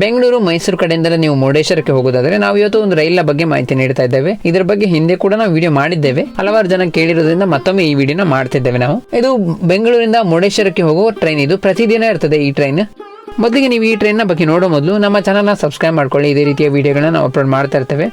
ಬೆಂಗಳೂರು, ಮೈಸೂರು ಕಡೆಯಿಂದಲೇ ನೀವು ಮುರುಡೇಶ್ವರಕ್ಕೆ ಹೋಗೋದಾದ್ರೆ ನಾವು ಇವತ್ತು ಒಂದು ರೈಲ್ನ ಬಗ್ಗೆ ಮಾಹಿತಿ ನೀಡ್ತಾ ಇದ್ದೇವೆ. ಇದರ ಬಗ್ಗೆ ಹಿಂದೆ ಕೂಡ ನಾವು ವಿಡಿಯೋ ಮಾಡಿದ್ದೇವೆ. ಹಲವಾರು ಜನ ಕೇಳಿರೋದ್ರಿಂದ ಮತ್ತೊಮ್ಮೆ ಈ ವಿಡಿಯೋನ ಮಾಡ್ತಿದ್ದೇವೆ ನಾವು. ಇದು ಬೆಂಗಳೂರಿಂದ ಮುರುಡೇಶ್ವರಕ್ಕೆ ಹೋಗುವ ಟ್ರೈನ್ ಇದು. ಪ್ರತಿದಿನ ಇರ್ತದೆ ಈ ಟ್ರೈನ್ ಮೊದಲಿಗೆ ನೀವು ಈ ಟ್ರೈನ್ನ ಬಗ್ಗೆ ನೋಡೋ ಮೊದಲು ನಮ್ಮ ಚಾನಲ್ನ ಸಬ್ಸ್ಕ್ರೈಬ್ ಮಾಡ್ಕೊಳ್ಳಿ. ಇದೇ ರೀತಿಯ ವಿಡಿಯೋಗಳನ್ನ ನಾವು ಅಪ್ಲೋಡ್ ಮಾಡ್ತಾ ಇರ್ತೇವೆ.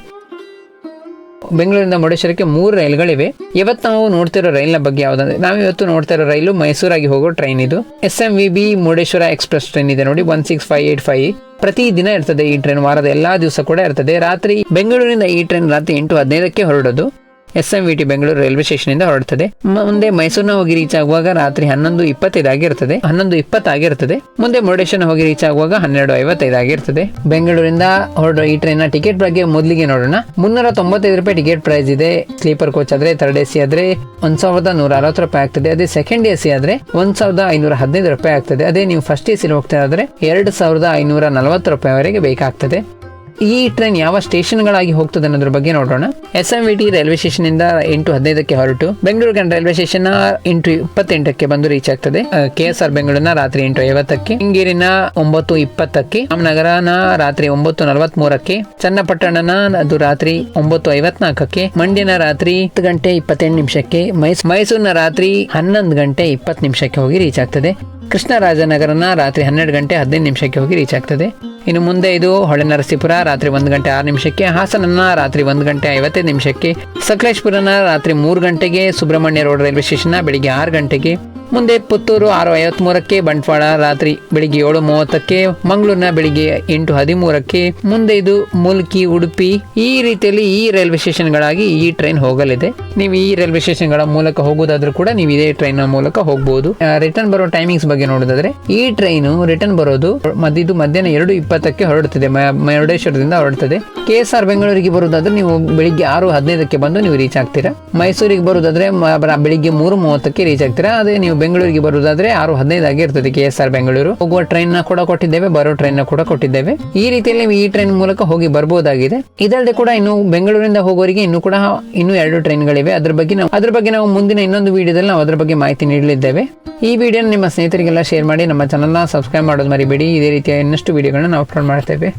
ಬೆಂಗಳೂರಿಂದ ಮುರುಡೇಶ್ವರಕ್ಕೆ ಮೂರು ರೈಲುಗಳಿವೆ. ಇವತ್ತು ನಾವು ನೋಡ್ತಿರೋ ರೈಲ್ನ ಬಗ್ಗೆ ಯಾವುದಂದ್ರೆ ನಾವು ಇವತ್ತು ನೋಡ್ತಿರೋ ರೈಲು ಮೈಸೂರಾಗಿ ಹೋಗೋ ಟ್ರೈನ್ ಇದು. S M V B Murudeshwar express train ಇದೆ ನೋಡಿ one six five eight five ಪ್ರತಿ ದಿನ ಇರ್ತದೆ ಈ ಟ್ರೈನ್, ವಾರದ ಎಲ್ಲಾ ದಿವಸ ಕೂಡ ಇರ್ತದೆ. ರಾತ್ರಿ ಬೆಂಗಳೂರಿನಿಂದ ಈ ಟ್ರೈನ್ ರಾತ್ರಿ ಎಂಟು ಹದಿನೈದಕ್ಕೆ ಹೊರಡೋದು. S M V T Bengaluru railway station ಇಂದ ಹೊರಡುತ್ತದೆ ಮುಂದೆ ಮೈಸೂರಿನ ಹೋಗಿ ರೀಚ್ ಆಗುವಾಗ ರಾತ್ರಿ ಹನ್ನೊಂದು ಇಪ್ಪತ್ತೈದು ಆಗಿರ್ತದೆ. ಹನ್ನೊಂದು ಇಪ್ಪತ್ತಾಗಿರ್ತದೆ ಮುಂದೆ ಮುರುಡೇಶ್ವರ ಹೋಗಿ ರೀಚ್ ಆಗುವಾಗ ಹನ್ನೆರಡು ಐವತ್ತೈದು ಆಗಿರ್ತದೆ. ಬೆಂಗಳೂರಿಂದ ಹೊರಡೋ ಈ ಟ್ರೈನ್ ಟಿಕೆಟ್ ಬಗ್ಗೆ ಮೊದಲಿಗೆ ನೋಡೋಣ. ಮುನ್ನೂರ ತೊಂಬತ್ತೈದು ರೂಪಾಯಿ ಟಿಕೆಟ್ ಪ್ರೈಸ್ ಇದೆ. ಸ್ಲೀಪರ್ ಕೋಚ್ ಆದ್ರೆ ಥರ್ಡ್ ಎ ಸಿ ಆದ್ರೆ, ಒಂದ್ ಸಾವಿರದ ನೂರ ಅರವತ್ತು ರೂಪಾಯಿ ಆಗ್ತದೆ. ಅದೇ ಸೆಕೆಂಡ್ ಎ ಸಿ ಆದ್ರೆ, ಒಂದ್ ಸಾವಿರದ ಐನೂರ ಹದಿನೈದು ರೂಪಾಯಿ ಆಗ್ತದೆ. ಅದೇ ನೀವು ಫಸ್ಟ್ ಎ ಸಿ ಹೋಗ್ತಾ ಇದ್ರೆ, ಎರಡು ಸಾವಿರದ ಐನೂರ ನಲವತ್ತು ರೂಪಾಯಿವರೆಗೆ ಬೇಕಾಗ್ತದೆ. ಈ ಟ್ರೈನ್ ಯಾವ ಸ್ಟೇಷನ್ಗಳಾಗಿ ಹೋಗ್ತದೆ ಅನ್ನೋದ್ರ ಬಗ್ಗೆ ನೋಡೋಣ S M V T railway station ಇಂದ ಎಂಟು ಹದಿನೈದಕ್ಕೆ ಹೊರಟು. ಬೆಂಗಳೂರು ಗಂಡ ರೈಲ್ವೆ ಸ್ಟೇಷನ್ ಎಂಟು ಇಪ್ಪತ್ತೆಂಟಕ್ಕೆ ಬಂದು ರೀಚ್ ಆಗ್ತದೆ. ಕೆ ಎಸ್ ಆರ್ ಬೆಂಗಳೂರಿನ ರಾತ್ರಿ ಎಂಟು ಐವತ್ತಕ್ಕೆ. ಹಿಂಗೇರಿನ ಒಂಬತ್ತು ಇಪ್ಪತ್ತಕ್ಕೆ. ರಾಮನಗರನ ರಾತ್ರಿ ಒಂಬತ್ತು ನಲವತ್ತ್ ಮೂರಕ್ಕೆ ಚನ್ನಪಟ್ಟಣನ ಅದು ರಾತ್ರಿ ಒಂಬತ್ತು ಐವತ್ನಾಲ್ಕಕ್ಕೆ. ಮಂಡ್ಯನ ರಾತ್ರಿ ಹತ್ತು ಗಂಟೆ ಇಪ್ಪತ್ತೆಂಟು ನಿಮಿಷಕ್ಕೆ. ಮೈಸ್, ಮೈಸೂರಿನ ರಾತ್ರಿ ಹನ್ನೊಂದು ಗಂಟೆ ಇಪ್ಪತ್ತು ನಿಮಿಷಕ್ಕೆ ಹೋಗಿ ರೀಚ್ ಆಗ್ತದೆ. ಕೃಷ್ಣರಾಜನಗರನ ರಾತ್ರಿ ಹನ್ನೆರಡು ಗಂಟೆ ಹದಿನೈದು ನಿಮಿಷಕ್ಕೆ ಹೋಗಿ ರೀಚ್ ಆಗ್ತದೆ. ಇನ್ನು ಮುಂದೆ ಇದು ಹೊಳೆ ನರಸೀಪುರ ರಾತ್ರಿ ಒಂದು ಗಂಟೆ ಆರು ನಿಮಿಷಕ್ಕೆ ಹಾಸನನ ರಾತ್ರಿ ಒಂದು ಗಂಟೆ ಐವತ್ತೈದು ನಿಮಿಷಕ್ಕೆ, ಸಕಲೇಶ್ಪುರನ ರಾತ್ರಿ ಮೂರು ಗಂಟೆಗೆ, ಸುಬ್ರಹ್ಮಣ್ಯ ರೋಡ್ ರೈಲ್ವೆ ಸ್ಟೇಷನ್ ಬೆಳಿಗ್ಗೆ ಆರು ಗಂಟೆಗೆ ಮುಂದೆ ಪುತ್ತೂರು ಆರು ಐವತ್ಮೂರಕ್ಕೆ ಬಂಟ್ವಾಳ, ರಾತ್ರಿ ಬೆಳಿಗ್ಗೆ ಏಳು ಮೂವತ್ತಕ್ಕೆ ಮಂಗಳೂರಿನ ಬೆಳಿಗ್ಗೆ ಎಂಟು ಹದಿಮೂರಕ್ಕೆ ಮುಂದೆ ಇದು ಮುಲ್ಕಿ, ಉಡುಪಿ. ಈ ರೀತಿಯಲ್ಲಿ ಈ ರೈಲ್ವೆ ಸ್ಟೇಷನ್ಗಳಾಗಿ ಈ ಟ್ರೈನ್ ಹೋಗಲಿದೆ. ನೀವು ಈ ರೈಲ್ವೆ ಸ್ಟೇಷನ್ಗಳ ಮೂಲಕ ಹೋಗೋದಾದ್ರೂ ಕೂಡ ನೀವು ಇದೇ ಟ್ರೈನ್ ಮೂಲಕ ಹೋಗಬಹುದು ರಿಟರ್ನ್ ಬರೋ ಟೈಮಿಂಗ್ಸ್ ಬಗ್ಗೆ ನೋಡೋದಾದ್ರೆ, ಈ ಟ್ರೈನ್ ರಿಟರ್ನ್ ಬರೋದು ಇದು ಮಧ್ಯಾಹ್ನ ಎರಡು ಇಪ್ಪತ್ತಕ್ಕೆ ಹೊರಡುತ್ತದೆ ಮುರುಡೇಶ್ವರದಿಂದ ಹೊರಡುತ್ತದೆ ಕೆ ಎಸ್ ಆರ್ ಬೆಂಗಳೂರಿಗೆ ಬರೋದಾದ್ರೆ ನೀವು ಬೆಳಿಗ್ಗೆ ಆರು ಹದಿನೈದಕ್ಕೆ ಬಂದು ನೀವು ರೀಚ್ ಆಗ್ತೀರಾ. ಮೈಸೂರಿಗೆ ಬರೋದಾದ್ರೆ ಬೆಳಿಗ್ಗೆ ಮೂರು ಮೂವತ್ತಕ್ಕೆ ರೀಚ್ ಆಗ್ತೀರಾ. ಅದೇ ನೀವು ಬೆಂಗಳೂರಿಗೆ ಬರುವುದಾದ್ರೆ ಆರು ಹದಿನೈದು ಆಗಿರ್ತದೆ ಕೆ ಎಸ್ ಆರ್ ಬೆಂಗಳೂರು. ಹೋಗುವ ಟ್ರೈನ್ನ ಕೂಡ ಕೊಟ್ಟಿದ್ದೇವೆ, ಬರೋ ಟ್ರೈನ್ನ ಕೂಡ ಕೊಟ್ಟಿದ್ದೇವೆ. ಈ ರೀತಿಯಲ್ಲಿ ನೀವು ಈ ಟ್ರೈನ್ ಮೂಲಕ ಹೋಗಿ ಬರಬಹುದಾಗಿದೆ ಇದಲ್ಲದೆ ಕೂಡ ಇನ್ನು ಬೆಂಗಳೂರಿಂದ ಹೋಗೋರಿಗೆ ಇನ್ನು ಕೂಡ ಇನ್ನು ಎರಡು ಟ್ರೈನ್ಗಳಿವೆ ಅದ್ರ ಬಗ್ಗೆ ನಾವು, ಅದ್ರ ಬಗ್ಗೆ ನಾವು ಮುಂದಿನ ಇನ್ನೊಂದು ವಿಡಿಯೋದಲ್ಲಿ ನಾವು ಅದ್ರ ಬಗ್ಗೆ ಮಾಹಿತಿ ನೀಡಲಿದ್ದೇವೆ. ಈ ವಿಡಿಯೋನ ನಿಮ್ಮ ಸ್ನೇಹಿತರಿಗೆಲ್ಲ ಶೇರ್ ಮಾಡಿ, ನಮ್ಮ ಚಾನಲ್ನ ಸಬ್ಸ್ಕ್ರೈಬ್ ಮಾಡೋದು ಮರಿಬೇಡಿ. ಇದೇ ರೀತಿಯ ಇನ್ನಷ್ಟು ವಿಡಿಯೋಗಳನ್ನ ನಾವು ಅಪ್ಲೋಡ್ ಮಾಡ್ತೇವೆ.